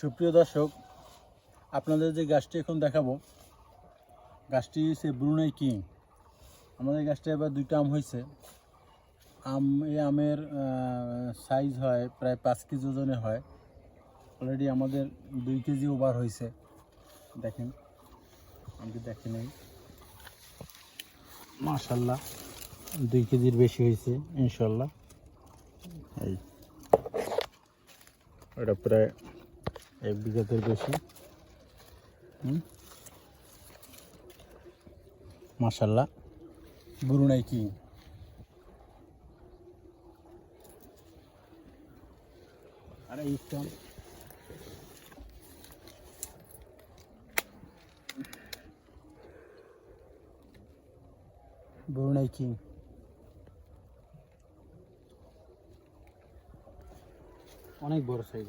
সুপ্রিয় দর্শক, আপনাদের যে গাছটি এখন দেখাবো, গাছটি হচ্ছে ব্রুনাই কিং। আমাদের গাছটা এবার দুইটা আম হয়েছে। আম, এই আমের সাইজ হয়, প্রায় পাঁচ কেজি ওজনে হয়। অলরেডি আমাদের দুই কেজি ওভার হয়েছে। দেখেন, আমি দেখে নেই। মাশাল্লাহ, দুই কেজির বেশি হয়েছে, ইনশাল্লাহ। এই ওটা প্রায় এক বিঘাতের বেশি। হুম? মাশাল্লাহ। বুরুনাই কি? অনেক বড় সাইজ।